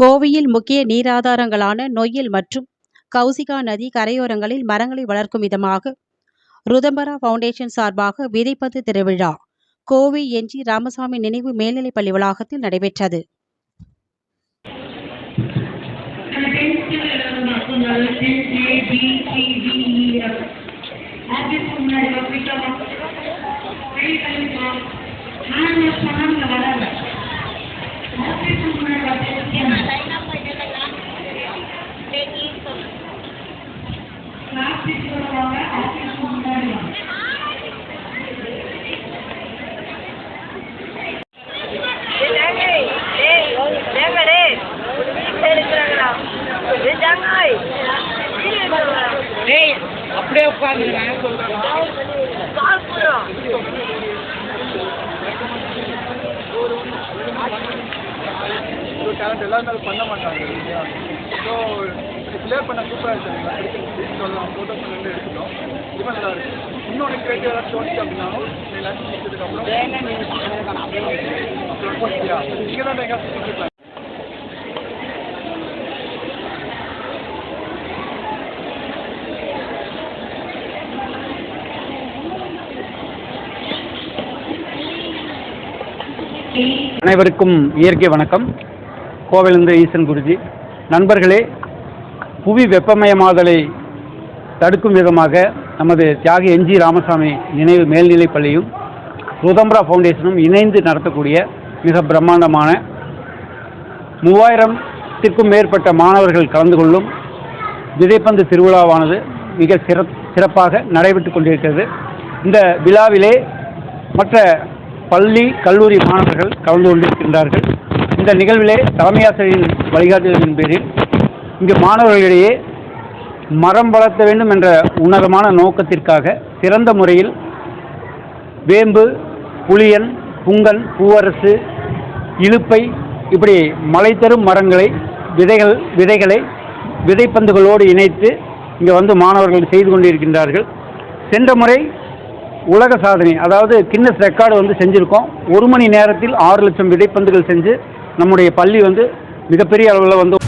கோவையில் முக்கிய நீராதாரங்களான நொய்யல் மற்றும் கௌசிகா நதி கரையோரங்களில் மரங்களை வளர்க்கும் விதமாக ருதம்பரா ஃபவுண்டேஷன் சார்பாக விதைப்பந்து திருவிழா. கோவை என்ஜி ராமசாமி நினைவு மேல்நிலைப்பள்ளி வளாகத்தில் நடைபெற்றது. ஆஃபீஸ் முன்னாடி டேய் அப்படியே உட்காந்துக்கிறேன் ஸோ டேலண்ட் எல்லாருமே பண்ண மாட்டாங்க. ஸோ கிளியர் பண்ண சூப்பராக இருக்கு சொல்லலாம் ஃபோட்டோ பண்ணி எடுத்துட்டோம். இப்போ நல்லா இருக்கு. இன்னொன்று கிரியேட்டிவ் ஏதாவது தோணுச்சு அப்படின்னாலும் நீ லஞ்ச் முடிச்சதுக்கப்புறம் நீங்கள் தான் எங்கே சுற்றிட்டு அனைவருக்கும் இயற்கை வணக்கம். கோவிலிருந்து ஈசன் குருஜி. நண்பர்களே புவி வெப்பமயமாதலை தடுக்கும் விதமாக நமது தியாகி என்ஜி ராமசாமி நினைவு மேல்நிலைப் பள்ளியும் ருதம்பரா ஃபவுண்டேஷனும் இணைந்து நடத்தக்கூடிய மிக பிரம்மாண்டமான மூவாயிரத்திற்கும் மேற்பட்ட மாணவர்கள் கலந்து கொள்ளும் விதைப்பந்து திருவிழாவானது மிக சிற சிறப்பாக நடைபெற்று கொண்டிருக்கிறது. இந்த விழாவிலே மற்ற பள்ளி கல்லூரி மாணவர்கள் கலந்து கொண்டிருக்கின்றார்கள். இந்த நிகழ்விலே தலைமையாசிரியரின் வழிகாட்டுதலின் பேரில் இங்கு மாணவர்களிடையே மரம் வளர்த்த வேண்டும் என்ற உன்னதமான நோக்கத்திற்காக சிறந்த முறையில் வேம்பு புளியன் புங்கன் பூவரசு இலுப்பை இப்படி மலை தரும் மரங்களை விதைகள் விதைகளை விதைப்பந்துகளோடு இணைத்து இங்கே வந்து மாணவர்கள் செய்து கொண்டிருக்கின்றார்கள். சென்ற முறை உலக சாதனை அதாவது கின்னஸ் ரெக்கார்டு வந்து செஞ்சுருக்கோம். ஒரு மணி நேரத்தில் ஆறு லட்சம் விதைப்பந்துகள் செஞ்சு நம்முடைய பள்ளி வந்து மிகப்பெரிய அளவில் வந்து